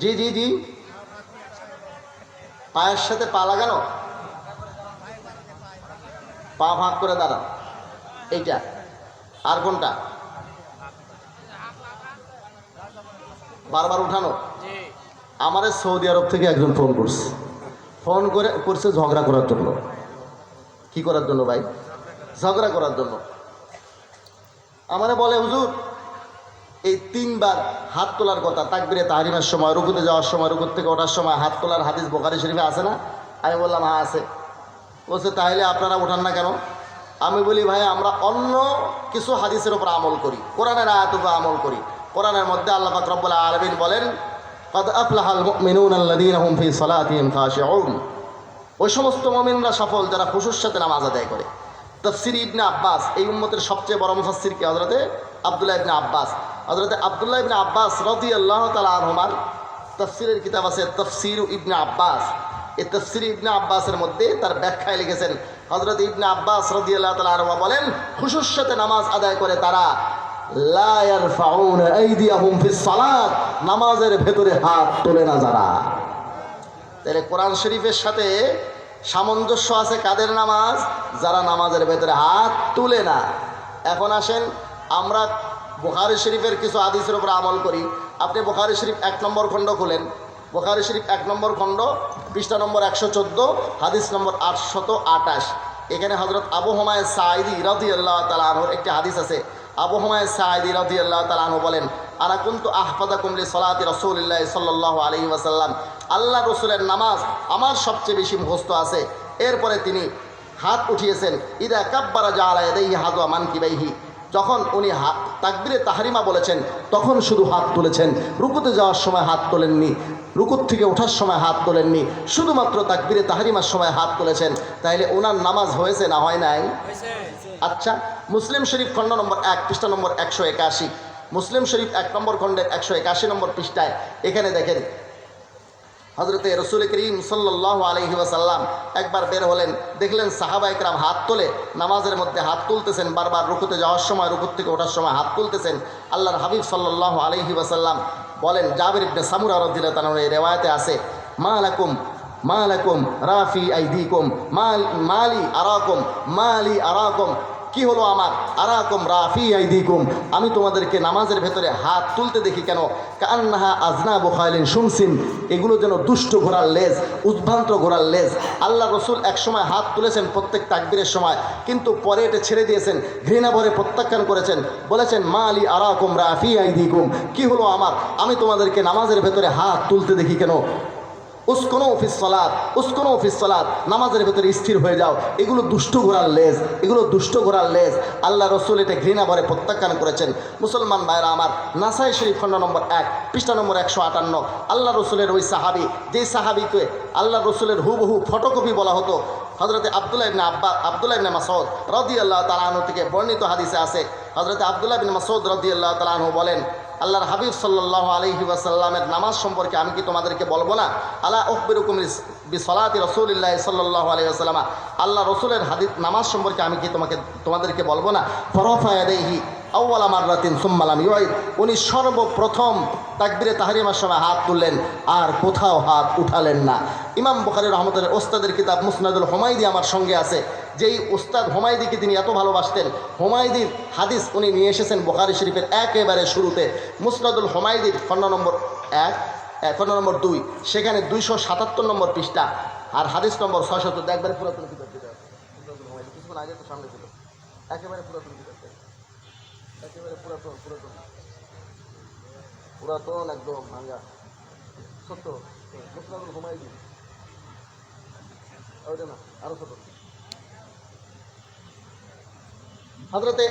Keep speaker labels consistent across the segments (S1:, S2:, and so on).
S1: জি জি জি। পায়ের সাথে পা লাগানো? পা ভাগ করে দাঁড়ান এইটা। আর কোনটা? বারবার উঠানো? আমাদের সৌদি আরব থেকে একজন ফোন করছে। ফোন করে করছে ঝগড়া করার জন্য। কি করার জন্য ভাই? ঝগড়া করার জন্য। আমারে বলে হুজুর এই তিনবার হাত তোলার কথা, তাকবিরে তাহারিমার সময়, রুকুতে যাওয়ার সময়, রুকুর থেকে ওঠার সময় হাত তোলার হাদিস বোকারি শরীফে আছে না? আমি বললাম হ্যাঁ আছে। বলছে, তাহলে আপনারা ওঠান না কেন? আমি বলি, ভাই, আমরা অন্য কিছু হাদিসের উপর আমল করি, কোরআনের আয়াত উপর আমল করি। কোরআনের মধ্যে আল্লাহ ফাকরবুল্লাহ আলমিন বলেন, কদ আফলাহাল মিনুন আল্লাদিন হুম ফি সলাতিম খাশিউন। ওই সমস্ত মমিনরা সফল, যারা খুশুর সাথে নামাজ আদায় করে। তফসির ইবনে আব্বাস, এই উম্মতের সবচেয়ে বড় মুফাসির কে? হজরতে আবদুল্লাহ ইবনে আব্বাস। হজরতে আবদুল্লাহ ইবনে আব্বাস রদি আল্লাহ তালা আনহমার তফসিরের কিতাব আছে তফসির ইবনে আব্বাস। এই তফসির ইবনে আব্বাসের মধ্যে তার ব্যাখ্যায় লিখেছেন হজরত ইবনে আব্বাস রদি আল্লাহ তালা আনহমা বলেন, খুশুর সাথে নামাজ আদায় করে তারা নামাজের ভেতরে হাত তোলে না যারা। তাহলে কোরআন শরীফের সাথে সামঞ্জস্য আছে কাদের নামাজ? যারা নামাজের ভেতরে হাত তুলে না। এখন আসেন, আমরা বোখারি শরীফের কিছু আদিসের উপর আমল করি। আপনি বোখারি শরীফ এক নম্বর খণ্ড খুলেন। বোখারি শরীফ এক নম্বর খণ্ড, পৃষ্ঠা নম্বর একশো চোদ্দ, হাদিস নম্বর আটশত আটাশ। এখানে হজরত আবু হুমায় সাইদি রদি আল্লাহ তালাহর একটি হাদিস আছে। আবু হুমায় সাইদি রদি আল্লাহ তালাহ বলেন আনা কিন্তু আহফাদা কুমলি সলাতি রসুল্লাহ সাল্লাহ আলহি ওয়াসাল্লাম। আল্লাহ রসুলের নামাজ আমার সবচেয়ে বেশি মুখস্থ আছে। এরপরে তিনি হাত উঠিয়েছেন, ইদা কাব্বারা জালায় দেই হাদুয়া মান কিবাইহি যখন উনি হাত তাকবিরে তাহারিমা বলেছেন তখন শুধু হাত তুলেছেন। রুকুতে যাওয়ার সময় হাত তোলেননি। রুকুর থেকে ওঠার সময় হাত তোলেননি। শুধুমাত্র তাকবিরে তাহারিমার সময় হাত তুলেছেন। তাইলে ওনার নামাজ হয়েছে না হয় নাই? আচ্ছা মুসলিম শরীফ খণ্ড নম্বর এক পৃষ্ঠা নম্বর একশো একাশি। মুসলিম শরীফ এক নম্বর খণ্ডের একশো একাশি নম্বর পৃষ্ঠায়। এখানে দেখেন হজরতে রসুল করিম সাল্লাহ আলহি ওয়াসাল্লাম একবার বের হলেন, দেখলেন সাহাবা একরাম হাত তোলে, নামাজের মধ্যে হাত তুলতেছেন, বারবার রুকুতে যাওয়ার সময়, রুকুর থেকে ওঠার সময় হাত তুলতেছেন। আল্লাহর হাবিব সাল্লাহ আলহি ওয়াসাল্লাম বলেন, জাবির ইবনে সামুরা রদিল্লা তানোর এই রেওয়ায়তে আছে, মা আলাকুম মা আলাকুম রাফি আইদিকুম মাল মালি আরাকুম মালি আরাকুম কি হলো আমার? আরাকুম রাফি আইদিকুম। আমি তোমাদেরকে নামাজের ভেতরে হাত তুলতে দেখি কেন? কান্নাহা আজনা বুখাইলিন শুনসিন। এগুলো যেন দুষ্ট ঘোড়ার লেজ, উদ্ভ্রান্ত ঘোড়ার লেজ। আল্লাহ রসুল একসময় হাত তুলেছেন প্রত্যেক তাকবীরের সময়, কিন্তু পরে এটা ছেড়ে দিয়েছেন, ঘৃণা ভরে প্রত্যাখ্যান করেছেন। বলেছেন, মা আলী আরাকুম রাফি আইদিকুম। কি হলো আমার? আমি তোমাদেরকে নামাজের ভেতরে হাত তুলতে দেখি কেন? উস্কোনো অফিস সলাদ উস্কোনো অফিস সলাদ নামাজের ভেতরে স্থির হয়ে যাও। এগুলো দুষ্ট ঘোড়ার লেজ, এগুলো দুষ্ট ঘোড়ার লেজ। আল্লাহ রসুল এটা ঘৃণা ভরে প্রত্যাখ্যান করেছেন। মুসলমান ভাইরা আমার, নাসাই শরীফ খণ্ড নম্বর এক, পৃষ্ঠা নম্বর একশো আটান্ন। আল্লাহ রসুলের ওই সাহাবি, যেই সাহাবিকে আল্লাহ রসুলের হুবহু ফটোকপি বলা হতো হজরতে আবদুল্লাহ ইবনে আব্বা, আবদুল্লাহ ইবনে মাসউদ রদি আল্লাহ তালাহু থেকে বর্ণিত হাদিসে আছে। হজরতে আবদুল্লাহ বিন মাসউদ রদি আল্লাহ তালাহু বলেন আল্লাহর হাবিব সাল্লাহ আলহি ওয়াসাল্লামের নামাজ সম্পর্কে আমি কি তোমাদেরকে বলব না? আল্লাহ অকবিরকুম বিসলাতি রসুলিল্লাহ সাল্লাহ আলহি আসাল্লামা আল্লাহ রসুলের হাদিস নামাজ সম্পর্কে আমি কি তোমাকে, তোমাদেরকে বলব না? ফরফায়াদেহি আউ্বাল আমার রাতিন সুম্মালাম ইউআইদ। উনি সর্বপ্রথম তাকবিরে তাহারিমার সময় হাত তুললেন, আর কোথাও হাত উঠালেন না। ইমাম বখারি রহমতের ওস্তাদের কিতাব মুসনাদুল হোমাইদি আমার সঙ্গে আছে। যেই উস্তাদ হোমাইদিকে তিনি এত ভালোবাসতেন হোমাইদির হাদিস উনি নিয়ে এসেছেন বোখারি শরীফের একেবারে শুরুতে। মুসনাদুল হোমাইদির খণ্ড নম্বর এক খণ্ড নম্বর দুই, সেখানে দুইশো সাতাত্তর নম্বর পৃষ্ঠা, আর হাদিস নম্বর ছয় ছয়শত। একবারে পুরাতন কিতাব কিছুক্ষণ আগে তো সামনে ছিল। একেবারে পুরাতন পুরাতন পুরাতন। পুরাতন একদম ভাঙ্গা। সত্য। মুসনাদুল হোমাইদি ওইটা না আরও ছোট হজরতে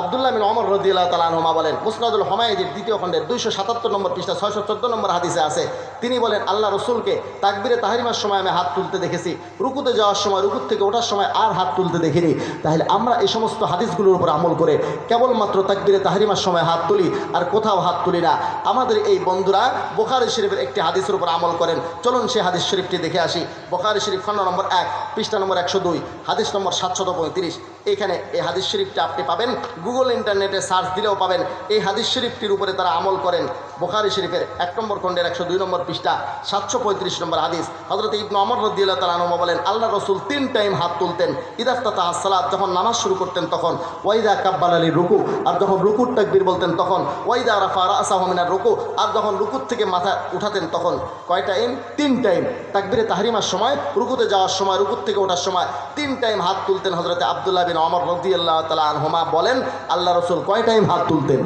S1: আবদুল্লাহ বিন অমর রদিয়াল্লাহ তালানহমা বলেন, মুসনাদুল হমায়দির দ্বিতীয় খণ্ডের দুইশো সাতাত্তর নম্বর পৃষ্ঠা ছয়শো চোদ্দ নম্বর হাদিসে আছে। তিনি বলেন, আল্লাহ রসুলকে তাকবিরে তাহারিমার সময় আমি হাত তুলতে দেখেছি। রুকুতে যাওয়ার সময়, রুকুর থেকে ওঠার সময় আর হাত তুলতে দেখিনি। তাহলে আমরা এই সমস্ত হাদিসগুলোর উপর আমল করে কেবলমাত্র তাকবিরে তাহারিমার সময় হাত তুলি, আর কোথাও হাত তুলি না। আমাদের এই বন্ধুরা বোখারি শরীফের একটি হাদিসের উপর আমল করেন। চলুন সেই হাদিস শরীফটি দেখে আসি। বোখারি শরীফ খণ্ড নম্বর এক, পৃষ্ঠা নম্বর একশো দুই, হাদিস নম্বর সাতশত পঁয়ত্রিশ। এখানে এই হাদিস শরীফটা আপনি পাবেন গুগল ইন্টারনেটে সার্চ দিলেও পাবেন এই হাদিস শরীফটির উপরে তারা আমল করেন। বোখারি শরীফের এক নম্বর খণ্ডের একশো দুই নম্বর পৃষ্ঠা, সাতশো পঁয়ত্রিশ নম্বর হাদিস। হজরত ইবনু অমর রদ্দিল্লাহ তালানুমা বলেন আল্লাহ রসুল তিন টাইম হাত তুলতেন। ইদাফতা সালাদ যখন নামাজ শুরু করতেন তখন। ওয়াইদা কাব্বাল আলী রুকু, আর যখন রুকুর তাকবির বলতেন তখন। ওয়াইদা রাফা রাসাহমিনার রুকু, আর যখন রুকুর থেকে মাথা উঠাতেন তখন। কয় টাইম? তিন টাইম। তাকবিরে তাহরিমার সময়, রুকুতে যাওয়ার সময়, রুকুর থেকে ওঠার সময় তিন টাইম হাত তুলতেন হজরতে আবদুল্লাহ বিন অমর রদি আল্লাহ তালা আনহমা বলেন আল্লাহ রসুল কয় টাইম হাত তুলতেন?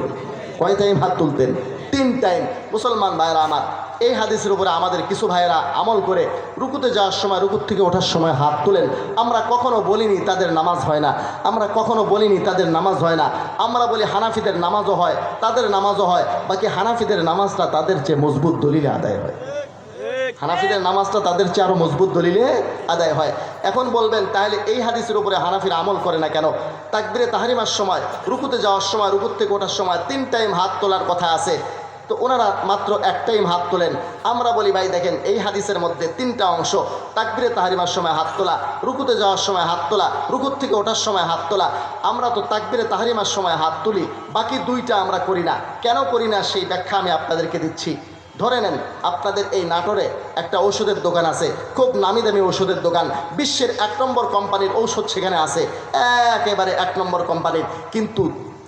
S1: কয় টাইম হাত তুলতেন? তিন টাইম মুসলমান ভাইরা আমার, এই হাদিসের উপরে আমাদের কিছু ভাইয়েরা আমল করে রুকুতে যাওয়ার সময়, রুকুর থেকে ওঠার সময় হাত তোলেন। আমরা কখনো বলিনি তাদের নামাজ হয় না। আমরা কখনো বলিনি তাদের নামাজ হয় না। আমরা বলি হানাফিদের নামাজও হয়, তাদের নামাজও হয়। বাকি হানাফিদের নামাজটা তাদের চেয়ে মজবুত দলিলে আদায় হয়। হানাফিদের নামাজটা তাদের চেয়ে আরও মজবুত দলিলে আদায় হয়। এখন বলবেন, তাহলে এই হাদিসের উপরে হানাফির আমল করে না কেন? তাকবিরে তাহারিমার সময়, রুকুতে যাওয়ার সময়, রুকুর থেকে ওঠার সময় তিন টাইম হাত তোলার কথা আছে। তো ওনারা মাত্র এক টাইম হাত তোলেন। আমরা বলি, ভাই দেখেন, এই হাদিসের মধ্যে তিনটা অংশ। তাকবিরে তাহারিমার সময় হাত তোলা, রুকুতে যাওয়ার সময় হাত তোলা, রুকুর থেকে ওঠার সময় হাত তোলা। আমরা তো তাকবিরে তাহারিমার সময় হাত তুলি, বাকি দুইটা আমরা করি না। কেন করি না? সেই ব্যাখ্যা আমি আপনাদেরকে দিচ্ছি। ধরে নেন, আপনাদের এই নাটোরে একটা ওষুধের দোকান আছে, খুব নামি দামি ওষুধের দোকান। বিশ্বের এক নম্বর কোম্পানির ঔষধ সেখানে আছে, একেবারে এক নম্বর কোম্পানির। কিন্তু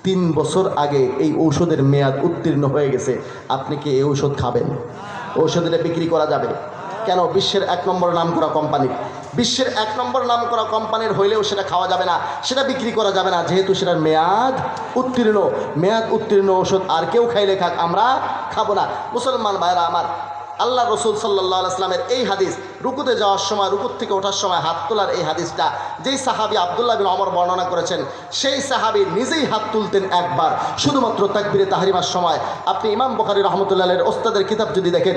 S1: তিন বছর আগে এই ঔষধের মেয়াদ উত্তীর্ণ হয়ে গেছে। আপনি কি এই ঔষধ খাবেন? ঔষধটা বিক্রি করা যাবে? কেন? বিশ্বের এক নম্বর নাম করা কোম্পানি বিশ্বের এক নম্বর নাম করা কোম্পানির হইলেও সেটা খাওয়া যাবে না, সেটা বিক্রি করা যাবে না, যেহেতু সেটার মেয়াদ উত্তীর্ণ। মেয়াদ উত্তীর্ণ ওষুধ আর কেউ খাইলে খাক, আমরা খাব না। মুসলমান ভাইরা আমার, আল্লাহ রসুল সাল্লাহ আসলামের এই হাদিস, রুকুতে যাওয়ার সময়, রুকুর থেকে ওঠার সময় হাত তোলার এই হাদিসটা, যেই সাহাবি আবদুল্লাহ বিন অমর বর্ণনা করেছেন, সেই সাহাবি নিজেই হাত তুলতেন একবার। শুধুমাত্র তাকবিরে তাহারিমার সময়। আপনি ইমাম বখারি রহমতুল্লাহের ওস্তাদের কিতাব যদি দেখেন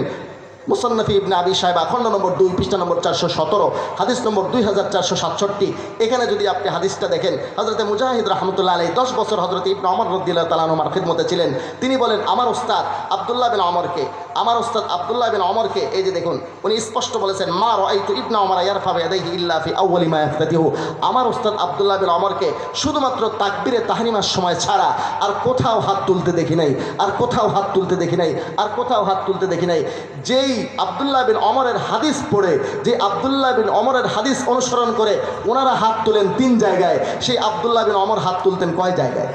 S1: মুসান্নফি ইবনে আবি সাহেব খণ্ড নম্বর দুই, পৃষ্ঠা নম্বর চারশো সতেরো, হাদিস নম্বর দুই হাজার চারশো সাতষট্টি। এখানে যদি আপনি হাদিসটা দেখেন হজরতে মুজাহিদ রহমতুল্লাহ আলী দশ বছর হজরত ইবনে অমর রদ্দিল্লাহ তালানুমার খিদমতে ছিলেন। তিনি বলেন, আমার উস্তাদ আবদুল্লাহ বিন অমরকে আমার ওস্তাদ আবদুল্লাহ বিন অমরকে, এই যে দেখুন, উনি স্পষ্ট বলেছেন, মা রাইতু ইবনা অমর ইয়ারফাবে আদাইহি ইল্লা ফি আউয়ালি মা ইয়াফতাতিহু। আমার ওস্তাদ আবদুল্লাহ বিন অমরকে শুধুমাত্র তাকবিরে তাহরিমার সময় ছাড়া আর কোথাও হাত তুলতে দেখি নাই, আর কোথাও হাত তুলতে দেখি নাই, আর কোথাও হাত তুলতে দেখি নাই। যেই আবদুল্লাহ বিন অমরের হাদিস পড়ে যে আবদুল্লাহ বিন অমরের হাদিস অনুসরণ করে, ওনারা হাত তোলেন তিন জায়গায়। সেই আবদুল্লাহ বিন অমর হাত তুলতেন কয় জায়গায়?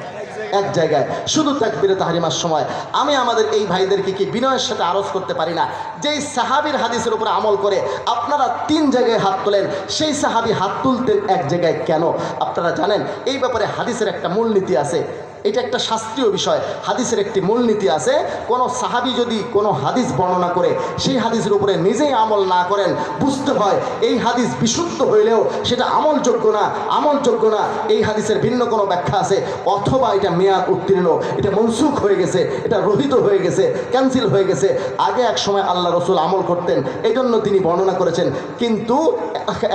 S1: এক জায়গায়। শুধু তাকবিরে তাহারিমার সময়। আমি আমাদের এই ভাইদেরকে কি বিনয়ের সাথে আরজ করতে পারি না? যেই সাহাবির হাদিসের উপর আমল করে আপনারা তিন জায়গায় হাত তোলেন, সেই সাহাবি হাত তুলতেন এক জায়গায় কেন? আপনারা জানেন, এই ব্যাপারে হাদিসের একটা মূলনীতি আছে। এটা একটা শাস্ত্রীয় বিষয়। হাদিসের একটি মূলনীতি আছে, কোনো সাহাবি যদি কোনো হাদিস বর্ণনা করে, সেই হাদিসের উপরে নিজেই আমল না করেন, বুঝতে হয় এই হাদিস বিশুদ্ধ হইলেও সেটা আমলযোগ্য না আমলযোগ্য না, এই হাদিসের ভিন্ন কোনো ব্যাখ্যা আছে। অথবা এটা মেয়াদ উত্তীর্ণ, এটা মনসুখ হয়ে গেছে, এটা রহিত হয়ে গেছে, ক্যান্সেল হয়ে গেছে। আগে এক সময় আল্লাহ রসুল আমল করতেন এই জন্য তিনি বর্ণনা করেছেন। কিন্তু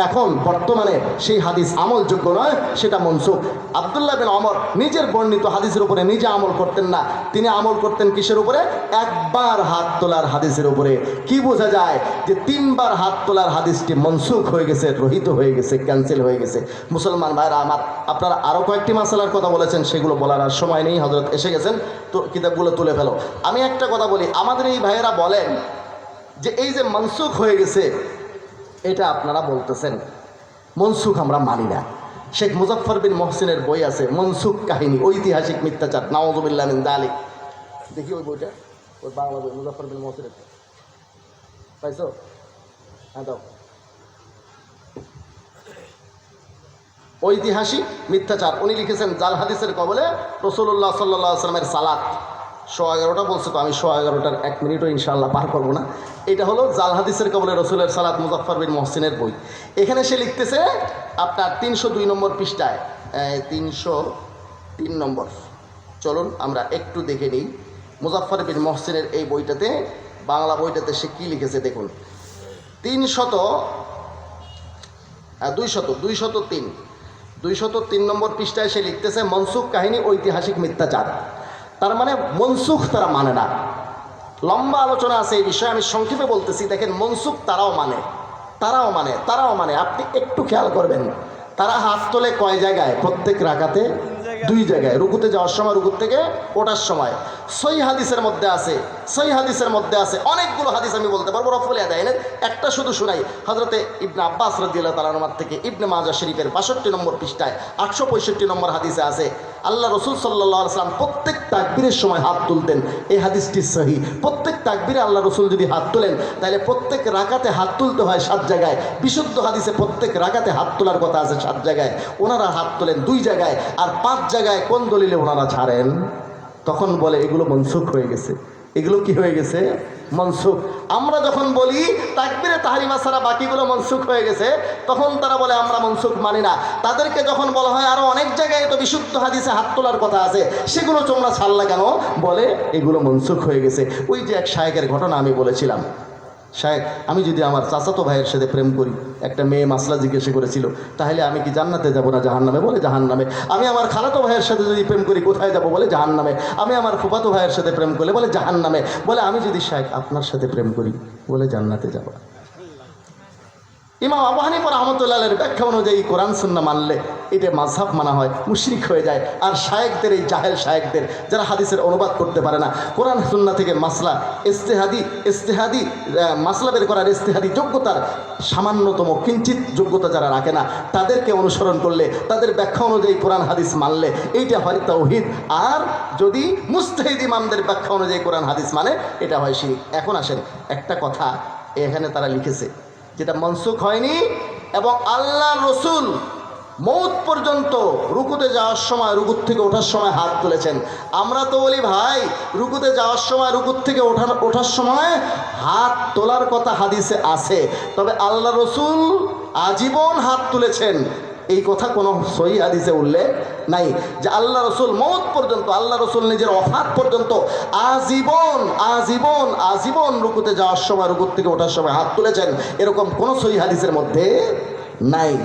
S1: এখন বর্তমানে সেই হাদিস আমলযোগ্য নয়, সেটা মনসুখ। আবদুল্লাহ বিন অমর নিজের বর্ণিত হাদিসের উপরে নিজে আমল করতেন না। তিনি আমল করতেন কিসের উপরে? একবার হাত তোলার হাদিসের উপরে। কি বোঝা যায় যে তিনবার হাত তোলার হাদিসটি মনসুখ হয়ে গেছে, রহিত হয়ে গেছে ক্যান্সেল হয়ে গেছে। মুসলমান ভাইরা আমার, আপনারা আরও কয়েকটি মাসালার কথা বলেছেন, সেগুলো বলার আর সময় নেই হজরত এসে গেছেন, তো কিতাবগুলো তুলে ফেলো। আমি একটা কথা বলি, আমাদের এই ভাইয়েরা বলেন যে এই যে মনসুখ হয়ে গেছে, এটা আপনারা বলতেছেন, মনসুখ আমরা মানি না। শেখ মুজফর বিন মহসিনের বই আছে মনসুখ কাহিনী, ঐতিহাসিক মিথ্যাচার নওয়াজুবিল্লাহ মিন দালিক। দেখি ওই বইটা, ওই বাংলা বই মুজফর বিন মহসিনের। পাইছো? হ্যাঁ দাও। ঐতিহাসিক মিথ্যাচার, উনি লিখেছেন জাল হাদিসের কবলে রসুল্লাহ সাল্লাহ আসলামের সালাত। শো এগারোটা বলছে তো আমি শো এগারোটার এক মিনিটও ইনশাল্লাহ পার করব না। এটা হলো জাল হাদিসের কবলে রসুলের সালাত মুজফর বিন মহসিনের বই। এখানে সে লিখতেছে, আপনার তিনশো দুই নম্বর পৃষ্ঠায় তিনশো তিন নম্বর। চলুন আমরা একটু দেখে নিই মুজফর বিন মহসিনের এই বইটাতে, বাংলা বইটাতে সে কী লিখেছে দেখুন। তিনশত দুইশত দুইশত তিন। দুইশত তিন নম্বর পৃষ্ঠায় সে লিখতেছে, মনসুখ কাহিনী ঐতিহাসিক মিথ্যাচার। তার মানে মনসুখ তারা মানে না। লম্বা আলোচনা আছে, এই বিষয়ে আমি সংক্ষেপে বলতেছি। দেখেন, মনসুখ তারাও মানে তারাও মানে তারাও মানে। আপনি একটু খেয়াল করবেন, তারা হাত তোলে কয় জায়গায়? প্রত্যেক রাখাতে দুই জায়গায়, রুকুতে যাওয়ার সময়, রুকুর থেকে ওঠার সময়। সই হাদিসের মধ্যে আছে সই হাদিসের মধ্যে আছে, অনেকগুলো হাদিস আমি বলতে পারব, রফল আদায়নের একটা শুধু শুনাই। হজরতে ইবনে আব্বাস রদিয়াল্লাহ তালানমার থেকে ইবনে মাজা শরীফের বাষট্টি নম্বর পৃষ্ঠায় আটশো পঁয়ষট্টি নম্বর হাদিসে আছে, আল্লাহ রসুল সাল্লাহ সাল্লাম প্রত্যেক তাকবীরের সময় হাত তুলতেন। এই হাদিসটি সহি। প্রত্যেক তাকবীরে আল্লাহ রসুল যদি হাত তোলেন, তাহলে প্রত্যেক রাকাতে হাত তুলতে হয় সাত জায়গায়। বিশুদ্ধ হাদিসে প্রত্যেক রাকাতে হাত তোলার কথা আছে সাত জায়গায়। ওনারা হাত তোলেন দুই জায়গায়, আর পাঁচ জায়গায় কোন দলিলে ওনারা ছাড়েন? তখন বলে, এগুলো মনসুখ হয়ে গেছে। এগুলো কি হয়ে গেছে? মনসুখ। আমরা যখন বলি, তাকবিরে তাহারিমা ছাড়া বাকিগুলো মনসুখ হয়ে গেছে, তখন তারা বলে, আমরা মনসুখ মানি না। তাদেরকে যখন বলা হয় আরও অনেক জায়গায় তো বিশুদ্ধ হাদিসে হাত তোলার কথা আছে, সেগুলো তোমরা ছাড়লা কেন? বলে, এগুলো মনসুখ হয়ে গেছে। ওই যে এক শায়েকের ঘটনা আমি বলেছিলাম। শায়েক আমি যদি আমার চাচাতো ভাইয়ের সাথে প্রেম করি, একটা মেয়ে মাসলা জিজ্ঞেস করেছিল, তাহলে আমি কি জান্নাতে যাব না জাহান নামে বলে জাহান নামে আমি আমার খালাতো ভাইয়ের সাথে যদি প্রেম করি, কোথায় যাব? বলে জাহান নামে আমি আমার ফুফাতো ভাইয়ের সাথে প্রেম করলে, বলে জাহান নামে বলে, আমি যদি শায়েক আপনার সাথে প্রেম করি, বলে জান্নাতে যাব। ইমাম আবু পর রহমতুল্লাহের ব্যাখ্যা অনুযায়ী কোরআন সুন্না মানলে এটা মাঝহাব মানা হয়, মুশরিক হয়ে যায়। আর শায়েকদের, এই জাহেল শায়েকদের, যারা হাদিসের অনুবাদ করতে পারে না। কোরআন সুন্না থেকে মাসলা ইস্তেহাদি ইস্তেহাদি মাসলা বের করার ইস্তেহাদি যোগ্যতার সামান্যতম, কিঞ্চিত যোগ্যতা যারা রাখে না, তাদেরকে অনুসরণ করলে, তাদের ব্যাখ্যা অনুযায়ী কোরআন, হাদিস মানলে, এইটা হয় তৌহিদ আর যদি মুস্তাহিদ ইমামদের ব্যাখ্যা অনুযায়ী কোরআন, হাদিস মানে এটা হয় শিরিক। এখন আসেন, একটা কথা এখানে তারা লিখেছে, যেটা মনসুখ হয়নি, এবং আল্লাহ রসুল মৌত পর্যন্ত রুকুতে যাওয়ার সময় রুকুর থেকে ওঠার সময় হাত তুলেছেন। আমরা তো বলি, ভাই, রুকুতে যাওয়ার সময় রুকুর থেকে ওঠার ওঠার সময় হাত তোলার কথা হাদিসে আছে। তবে আল্লাহ রসুল আজীবন হাত তুলেছেন। এই কথা কোনো সহি হাদিসে উল্লেখ নাই যে আল্লাহ রসুল মৌত পর্যন্ত, আল্লাহ রসুল নিজের অফাত পর্যন্ত আজীবন আজীবন আজীবন রুকুতে যাওয়ার সময়, রুকুর থেকে ওঠার সময় হাত তুলেছেন। এরকম কোনো সহি হাদিসের মধ্যে নাই।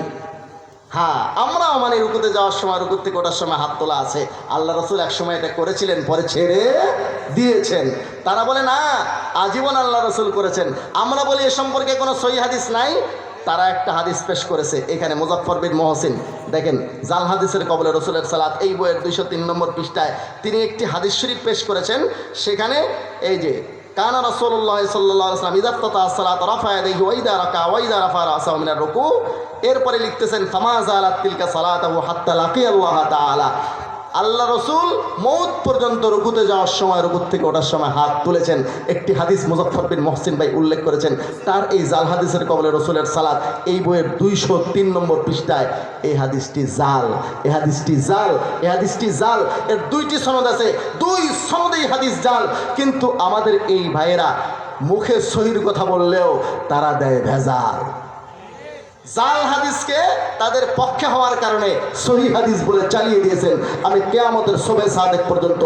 S1: হ্যাঁ আমরাও মানে রুকুতে যাওয়ার সময়, রুকুর থেকে ওঠার সময় হাত তোলা আছে। আল্লাহ রসুল এক সময় এটা করেছিলেন, পরে ছেড়ে দিয়েছেন। তারা বলে, না, আজীবন আল্লাহ রসুল করেছেন। আমরা বলি, এ সম্পর্কে কোনো সই হাদিস নাই। তারা একটা হাদিস পেশ করেছে, এখানে মুজফর বিন মহসিন। দেখেন, জাল হাদিসের কবলে রসুলের সালাত, এই বইয়ের দুইশো তিন নম্বর পৃষ্ঠায় তিনি একটি হাদিস শরীফ পেশ করেছেন। সেখানে এই যে কানা রসুল্লাহ সাল্লাহ আসলাম ইদাত্তা সালাত রাফায় দেখি ওইদা রাকা ওইদা রাফা রাসা মিনার রুকু এরপরে লিখতেছেন ফামাজা আলাত তিলকা সালাত হাত্তা লাকি আল্লাহ তাআলা আল্লাহ রসুল মৌত পর্যন্ত রুকুতে যাওয়ার সময়, রুকুর থেকে ওঠার সময় হাত তুলেছেন। একটি হাদিস মুজফর বিন মহসিন ভাই উল্লেখ করেছেন। তার এই জাল হাদিসের কবলে রসুলের সালাদ এই বইয়ের দুইশো তিন নম্বর পৃষ্ঠায়, এই হাদিসটি জাল, এ হাদিসটি জাল, এ হাদিসটি জাল। এর দুইটি সনদ আছে। দুই সনদেই হাদিস জাল। কিন্তু আমাদের এই ভাইয়েরা মুখে সহির কথা বললেও তারা দেয় ভেজাল। জাল হাদিসকে তাদের পক্ষে হওয়ার কারণে সহি হাদিস বলে চালিয়ে দিয়েছেন। আমি কেয়ামতের সবে সাদেক পর্যন্ত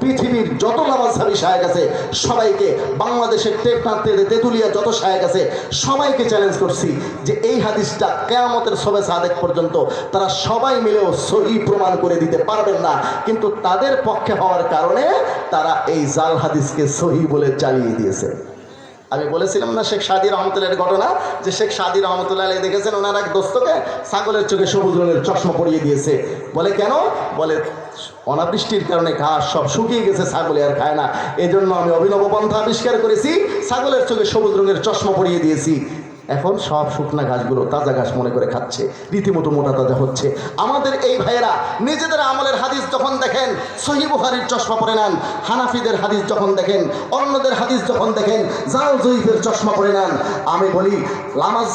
S1: পৃথিবীর যত নামাজহাবি সাহেব আছে, সবাইকে বাংলাদেশের টেকনাথে তেঁতুলিয়া যত সাহেব আছে, সবাইকে চ্যালেঞ্জ করছি যে এই হাদিসটা কেয়ামতের সবে সাদেক পর্যন্ত তারা সবাই মিলেও সহি প্রমাণ করে দিতে পারবেন না। কিন্তু তাদের পক্ষে হওয়ার কারণে তারা এই জাল হাদিসকে সহি বলে চালিয়ে দিয়েছে। আমি বলেছিলাম না শেখ সাদি রহমতুল্লাহের ঘটনা, যে শেখ সাদি রহমতুল্লাহ দেখেছেন, ওনার এক দোস্তকে ছাগলের চোখে সবুজ রঙের চশমা পরিয়ে দিয়েছে। বলে কেন? বলে, অনাবৃষ্টির কারণে ঘাস সব শুকিয়ে গেছে, ছাগলে আর খায় না। এজন্য জন্য আমি অভিনব পন্থা আবিষ্কার করেছি, ছাগলের চোখে সবুজ রঙের চশমা পরিয়ে দিয়েছি। এখন সব শুকনা ঘাসগুলো তাজা ঘাস মনে করে খাচ্ছে। রীতিমতো মোটা তাজা হচ্ছে। আমাদের এই ভাইয়েরা নিজেদের আমলের হাদিস যখন দেখেন, সহি বুহারির চশমা পরে নেন, হানাফিদের হাদিস যখন দেখেন, অন্যদের হাদিস যখন দেখেন, জাল জয়ীফের চশমা পরে নেন। আমি বলি লামাজ